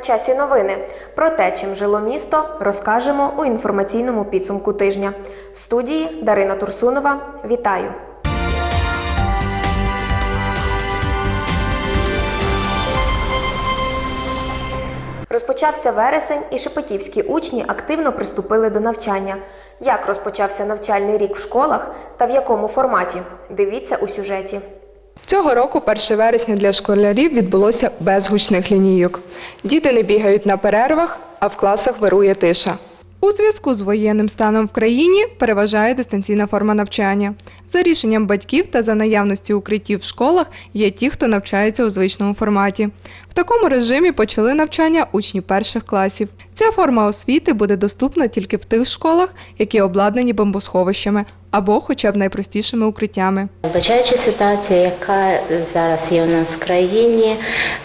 Часі новини про те, чим жило місто, розкажемо у інформаційному підсумку тижня. В студії Дарина Турсунова. Вітаю! Розпочався вересень, і шепетівські учні активно приступили до навчання. Як розпочався навчальний рік в школах та в якому форматі? Дивіться у сюжеті. Цього року 1 вересня для школярів відбулося без гучних лінійок. Діти не бігають на перервах, а в класах вирує тиша. У зв'язку з воєнним станом в країні переважає дистанційна форма навчання. За рішенням батьків та за наявності укриттів в школах є ті, хто навчається у звичному форматі. В такому режимі почали навчання учні перших класів. Ця форма освіти буде доступна тільки в тих школах, які обладнані бомбосховищами або хоча б найпростішими укриттями. Вбачаючи ситуацію, яка зараз є у нас в країні,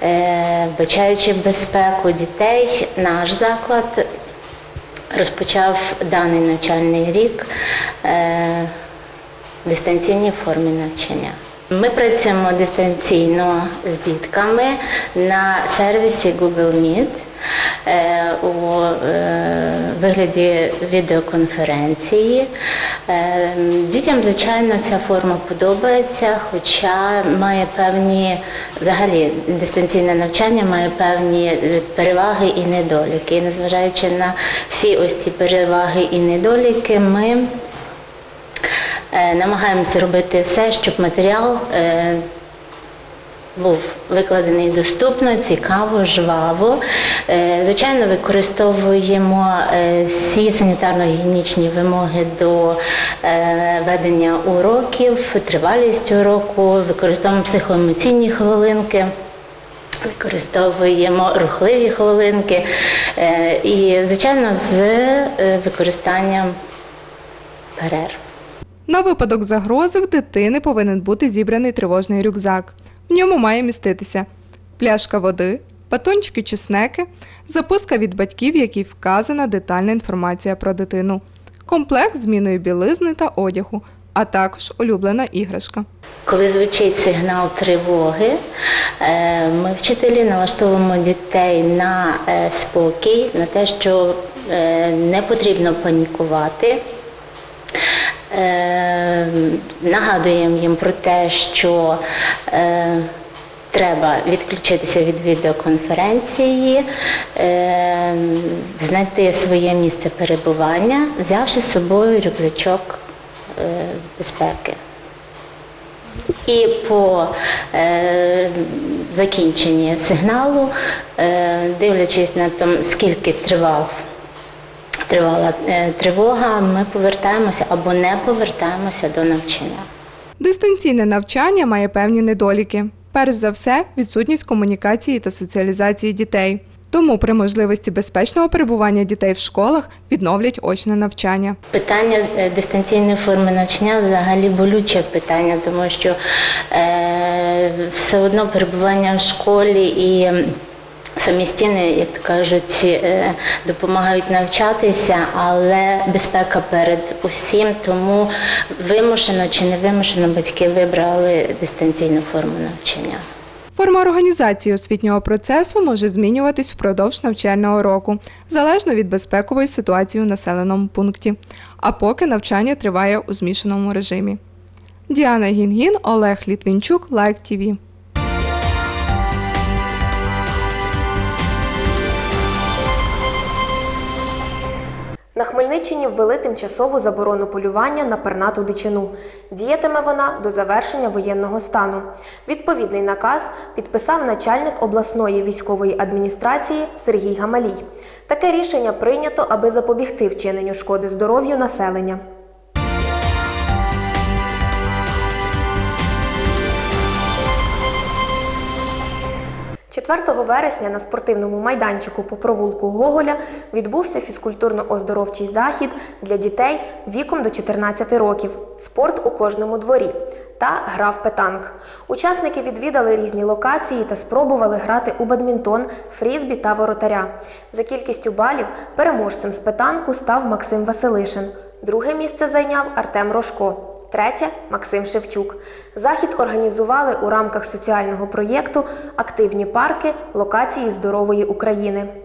е, вбачаючи безпеку дітей, наш заклад розпочав даний навчальний рік е, в дистанційній формі навчання. Ми працюємо дистанційно з дітками на сервісі Google Meet е, у е, вигляді відеоконференції. Е, Дітям, звичайно, ця форма подобається, хоча має певні, взагалі, дистанційне навчання має певні е, переваги і недоліки. І незважаючи на всі ось ці переваги і недоліки, ми е, намагаємося робити все, щоб матеріал е, був викладений доступно, цікаво, жваво. Е, Звичайно, використовуємо е, всі санітарно-гігієнічні вимоги до е, ведення уроків, тривалість уроку, використовуємо психоемоційні хвилинки. Використовуємо рухливі хвилинки і, звичайно, з використанням перерв. На випадок загрози в дитини повинен бути зібраний тривожний рюкзак. В ньому має міститися пляшка води, батончики чи снеки, записка від батьків, в якій вказана детальна інформація про дитину, комплект зміною білизни та одягу, а також улюблена іграшка. Коли звучить сигнал тривоги, е, ми вчителі налаштовуємо дітей на е, спокій, на те, що е, не потрібно панікувати. Е, Нагадуємо їм про те, що е, треба відключитися від відеоконференції, е, знайти своє місце перебування, взявши з собою рюкзачок безпеки. І по е, закінченні сигналу, е, дивлячись на тому, скільки тривав, тривала е, тривога, ми повертаємося або не повертаємося до навчання. Дистанційне навчання має певні недоліки. Перш за все, відсутність комунікації та соціалізації дітей. Тому при можливості безпечного перебування дітей в школах відновлять очне навчання. Питання е, дистанційної форми навчання взагалі болюче питання, тому що е, все одно перебування в школі і самі стіни, як то кажуть, е, допомагають навчатися, але безпека перед усім, тому вимушено чи не вимушено батьки вибрали дистанційну форму навчання. Форма організації освітнього процесу може змінюватись впродовж навчального року, залежно від безпекової ситуації у населеному пункті, а поки навчання триває у змішаному режимі. Діана Гінгін, Олег Літвінчук, Лайк ТІВІ. На Хмельниччині ввели тимчасову заборону полювання на пернату дичину. Діятиме вона до завершення воєнного стану. Відповідний наказ підписав начальник обласної військової адміністрації Сергій Гамалій. Таке рішення прийнято, аби запобігти вчиненню шкоди здоров'ю населення. 4 вересня на спортивному майданчику по провулку Гоголя відбувся фізкультурно-оздоровчий захід для дітей віком до 14 років. Спорт у кожному дворі та гра в петанк. Учасники відвідали різні локації та спробували грати у бадмінтон, фрізбі та воротаря. За кількістю балів переможцем з петанку став Максим Василишин. Друге місце зайняв Артем Рожко. Третє Максим Шевчук. Захід організували у рамках соціального проєкту Активні парки локації здорової України.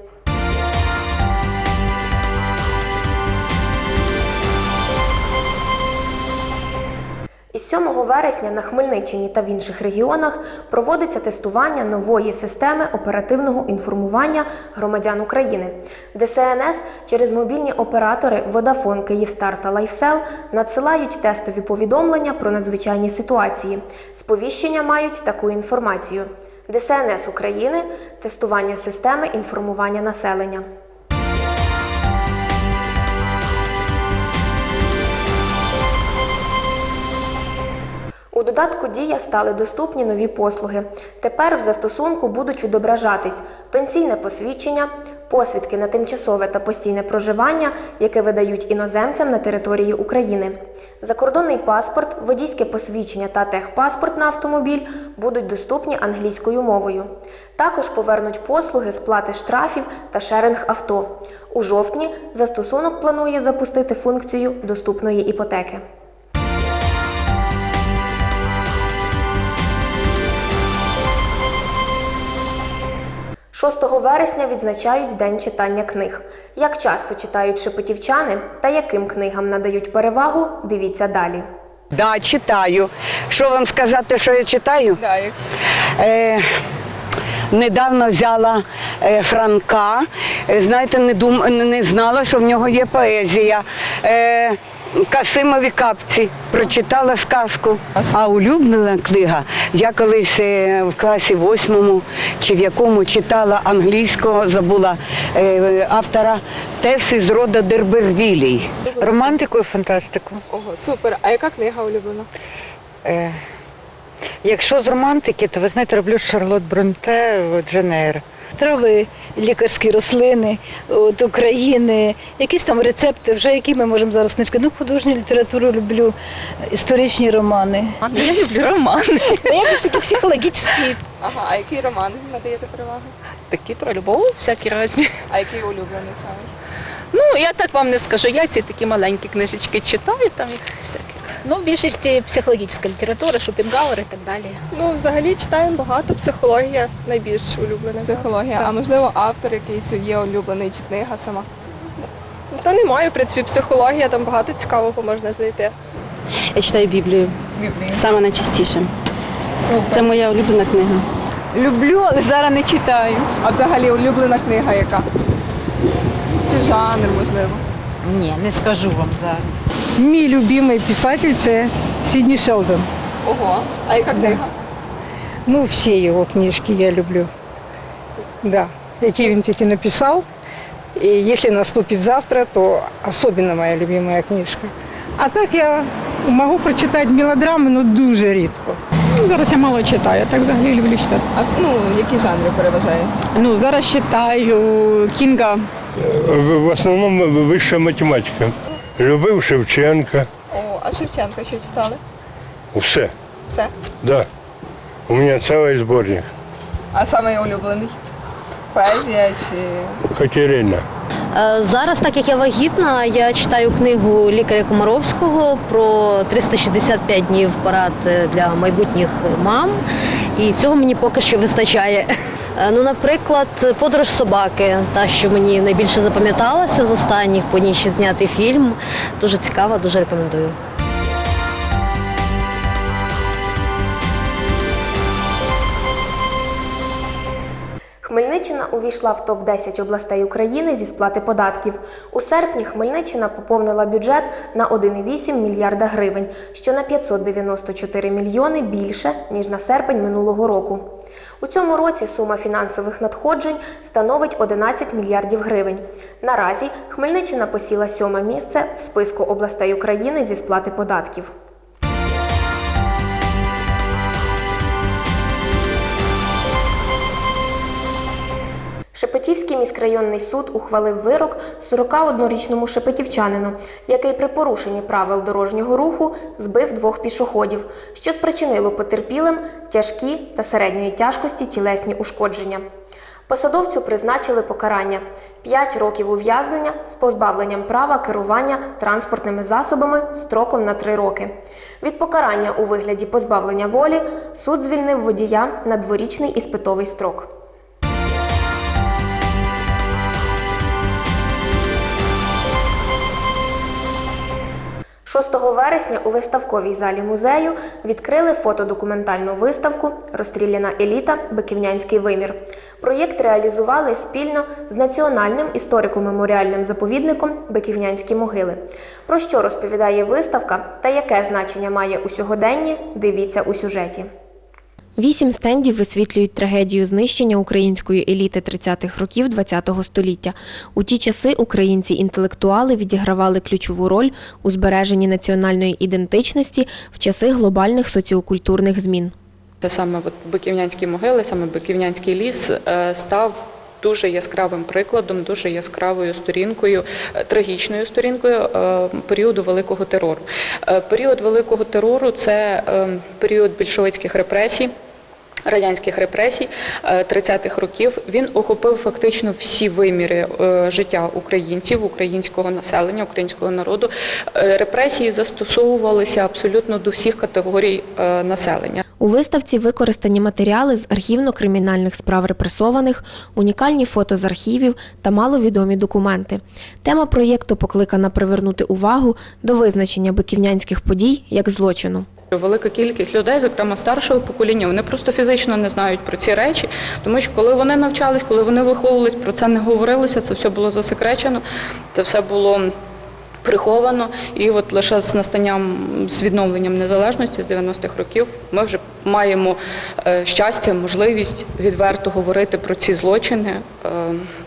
Із 7 вересня на Хмельниччині та в інших регіонах проводиться тестування нової системи оперативного інформування громадян України. ДСНС через мобільні оператори Vodafone, Київстар та Лайфсел надсилають тестові повідомлення про надзвичайні ситуації. Сповіщення мають таку інформацію: ДСНС України тестування системи інформування населення. У додатку Дія стали доступні нові послуги. Тепер в застосунку будуть відображатись пенсійне посвідчення, посвідки на тимчасове та постійне проживання, яке видають іноземцям на території України. Закордонний паспорт, водійське посвідчення та техпаспорт на автомобіль будуть доступні англійською мовою. Також повернуть послуги сплати штрафів та шеринг авто. У жовтні застосунок планує запустити функцію доступної іпотеки. 6 вересня відзначають День читання книг. Як часто читають шепетівчани та яким книгам надають перевагу, дивіться далі. Да, читаю. Що вам сказати, що я читаю? Да. Е, недавно взяла е, Франка. Е, знаєте, не, дум, не- не знала, що в нього є поезія. Е, Касимові капці прочитала сказку. А улюблена книга. Я колись е, в класі восьмому чи в якому читала англійського, забула е, автора Теси з рода Дербервілій. Романтику і фантастику. Ого, супер. А яка книга улюблена? Е, якщо з романтики, то ви знаєте, роблю Шарлот Бронте Джен Ейр. Трави, лікарські рослини от, України, якісь там рецепти, вже які ми можемо зараз книжки. Ну, художню літературу люблю, історичні романи. Я люблю романи. Я більш такі психологічні. Ага, а який роман надаєте перевагу? Такі про любов, всякі різні. А який улюблений саме? Ну, я так вам не скажу. Я ці такі маленькі книжечки читаю, там їх всякі. Ну, в більшості психологічна література, Шопенгауер і так далі. Ну, взагалі читаємо багато, психологія найбільш улюблена. Психологія. А можливо, автор якийсь є улюблений чи книга сама? Та немає, в принципі, психологія, там багато цікавого можна знайти. Я читаю Біблію. Біблію. Саме найчастіше. Це моя улюблена книга. Люблю, але зараз не читаю. А взагалі улюблена книга яка? Чи жанр, можливо? Ні, не скажу вам зараз. Мій любимий писатель це Сідні Шелдон. Ого. А яка книга? Ну, всі його книжки я люблю. Да. Які він тільки написав. І якщо наступить завтра, то особливо моя любимая книжка. А так я можу прочитати мелодрами, але дуже рідко. Ну, зараз я мало читаю, так взагалі люблю читати. А ну, які жанри переважають? Ну, зараз читаю Кінга. В основному вища математика. Любив Шевченка. О, а Шевченка що читали? Все. Все. Да. У мене цілий зборник. А саме улюблений? Поезія чи Катерина. Е, Зараз, так як я вагітна, я читаю книгу лікаря Комаровського про 365 днів порад е, для майбутніх мам. І цього мені поки що вистачає. Е, Ну, наприклад, подорож собаки, та що мені найбільше запам'яталася з останніх, по ній ще знятий фільм. Дуже цікава, дуже рекомендую. Хмельниччина увійшла в топ-10 областей України зі сплати податків. У серпні Хмельниччина поповнила бюджет на 1,8 мільярда гривень, що на 594 мільйони більше, ніж на серпень минулого року. У цьому році сума фінансових надходжень становить 11 мільярдів гривень. Наразі Хмельниччина посіла сьоме місце в списку областей України зі сплати податків. Шепетівський міськрайонний суд ухвалив вирок 41-річному шепетівчанину, який при порушенні правил дорожнього руху збив двох пішоходів, що спричинило потерпілим тяжкі та середньої тяжкості тілесні ушкодження. Посадовцю призначили покарання 5 років ув'язнення з позбавленням права керування транспортними засобами строком на 3 роки. Від покарання у вигляді позбавлення волі суд звільнив водія на дворічний іспитовий строк. 6 вересня у виставковій залі музею відкрили фотодокументальну виставку Розстріляна еліта Биківнянський вимір. Проєкт реалізували спільно з Національним історико-меморіальним заповідником Биківнянські могили. Про що розповідає виставка та яке значення має у сьогоденні, дивіться у сюжеті. Вісім стендів висвітлюють трагедію знищення української еліти 30-х років ХХ століття. У ті часи українці-інтелектуали відігравали ключову роль у збереженні національної ідентичності в часи глобальних соціокультурних змін. Це саме Биківнянські могили, саме Биківнянський ліс е, став дуже яскравим прикладом, дуже яскравою сторінкою, е, трагічною сторінкою е, періоду великого терору. Період великого терору це період більшовицьких репресій. Радянських репресій е, 30-х років він охопив фактично всі виміри е, життя українців, українського населення, українського народу. Е, Репресії застосовувалися абсолютно до всіх категорій е, населення. У виставці використані матеріали з архівно-кримінальних справ репресованих, унікальні фото з архівів та маловідомі документи. Тема проєкту покликана привернути увагу до визначення биківнянських подій як злочину. Велика кількість людей, зокрема старшого покоління, вони просто фізично не знають про ці речі, тому що коли вони навчались, коли вони виховувались, про це не говорилося, це все було засекречено, це все було приховано. І от лише з настанням, з відновленням незалежності з 90-х років ми вже маємо е, щастя, можливість відверто говорити про ці злочини, е,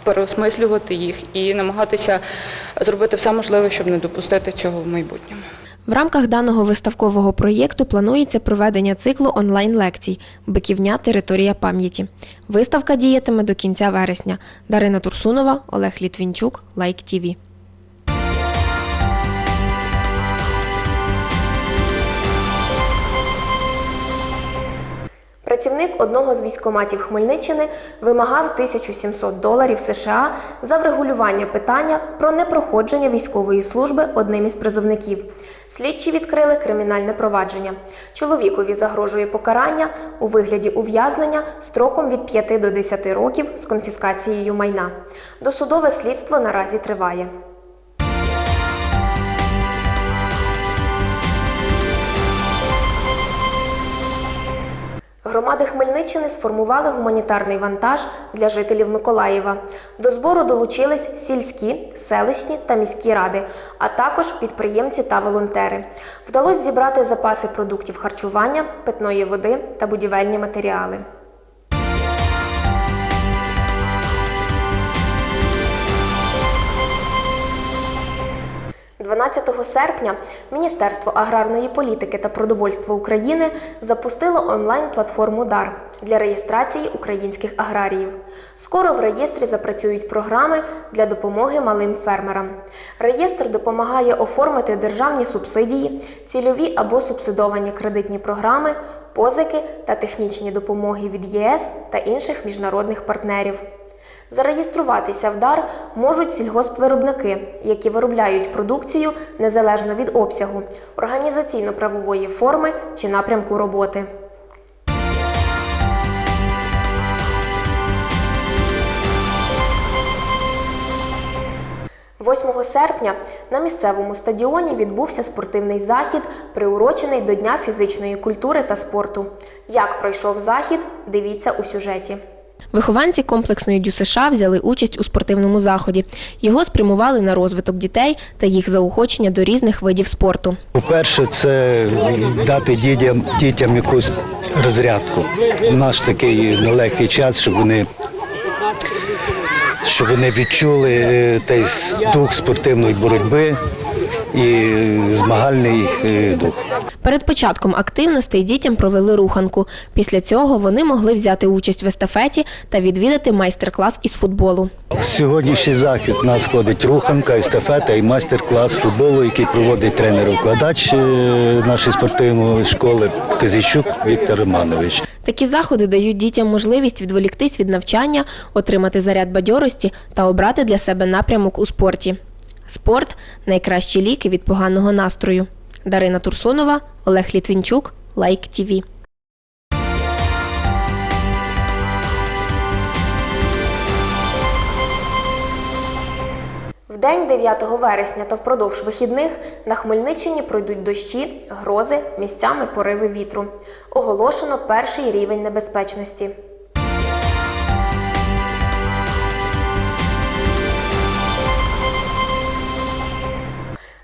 переосмислювати їх і намагатися зробити все можливе, щоб не допустити цього в майбутньому. В рамках даного виставкового проєкту планується проведення циклу онлайн-лекцій Биківня територія пам'яті. Виставка діятиме до кінця вересня. Дарина Турсунова, Олег Літвінчук, Лайк ТІВІ. Працівник одного з військоматів Хмельниччини вимагав 1700 доларів США за врегулювання питання про непроходження військової служби одним із призовників. Слідчі відкрили кримінальне провадження. Чоловікові загрожує покарання у вигляді ув'язнення строком від 5 до 10 років з конфіскацією майна. Досудове слідство наразі триває. Громади Хмельниччини сформували гуманітарний вантаж для жителів Миколаєва. До збору долучились сільські, селищні та міські ради, а також підприємці та волонтери. Вдалося зібрати запаси продуктів харчування, питної води та будівельні матеріали. 12 серпня Міністерство аграрної політики та продовольства України запустило онлайн-платформу ДАР для реєстрації українських аграріїв. Скоро в реєстрі запрацюють програми для допомоги малим фермерам. Реєстр допомагає оформити державні субсидії, цільові або субсидовані кредитні програми, позики та технічні допомоги від ЄС та інших міжнародних партнерів. Зареєструватися в дар можуть сільгоспвиробники, які виробляють продукцію незалежно від обсягу, організаційно-правової форми чи напрямку роботи. – 8 серпня на місцевому стадіоні відбувся спортивний захід, приурочений до Дня фізичної культури та спорту. Як пройшов захід, дивіться у сюжеті. Вихованці комплексної ДЮСШ взяли участь у спортивному заході. Його спрямували на розвиток дітей та їх заохочення до різних видів спорту. По-перше, це дати дітям, дітям якусь розрядку. У наш такий нелегкий час, щоб вони, щоб вони відчули е, той дух спортивної боротьби і змагальний е, дух. Перед початком активностей дітям провели руханку. Після цього вони могли взяти участь в естафеті та відвідати майстер-клас із футболу. Сьогоднішній захід у нас ходить руханка, естафета і майстер-клас футболу, який проводить тренер-укладач е, нашої спортивної школи Козійчук Віктор Романович. Такі заходи дають дітям можливість відволіктись від навчання, отримати заряд бадьорості та обрати для себе напрямок у спорті. Спорт найкращі ліки від поганого настрою. Дарина Турсунова, Олег Літвінчук, Лайк ТІВІ. В день 9 вересня та впродовж вихідних на Хмельниччині пройдуть дощі, грози, місцями пориви вітру. Оголошено перший рівень небезпечності.